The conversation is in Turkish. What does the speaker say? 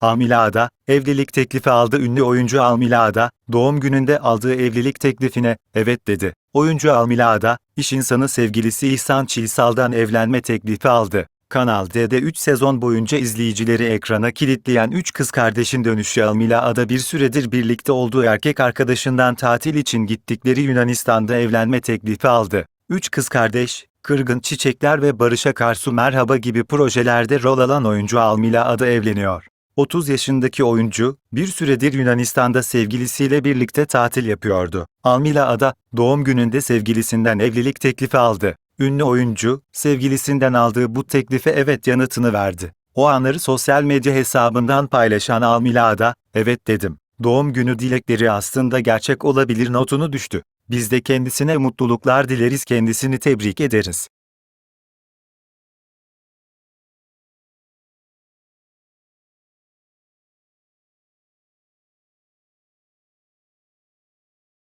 Almila Ada, evlilik teklifi aldı ünlü oyuncu Almila Ada, doğum gününde aldığı evlilik teklifine evet dedi. Oyuncu Almila Ada, iş insanı sevgilisi İhsan Çilsal'dan evlenme teklifi aldı. Kanal D'de 3 sezon boyunca izleyicileri ekrana kilitleyen 3 kız kardeşin dönüşü Almila Ada bir süredir birlikte olduğu erkek arkadaşından tatil için gittikleri Yunanistan'da evlenme teklifi aldı. 3 kız kardeş, Kırgın Çiçekler ve Barış Akarsu Merhaba gibi projelerde rol alan oyuncu Almila Ada evleniyor. 30 yaşındaki oyuncu, bir süredir Yunanistan'da sevgilisiyle birlikte tatil yapıyordu. Almila Ada, doğum gününde sevgilisinden evlilik teklifi aldı. Ünlü oyuncu, sevgilisinden aldığı bu teklife evet yanıtını verdi. O anları sosyal medya hesabından paylaşan Almila Ada, evet dedim. Doğum günü dilekleri aslında gerçek olabilir notunu düştü. Biz de kendisine mutluluklar dileriz kendisini tebrik ederiz.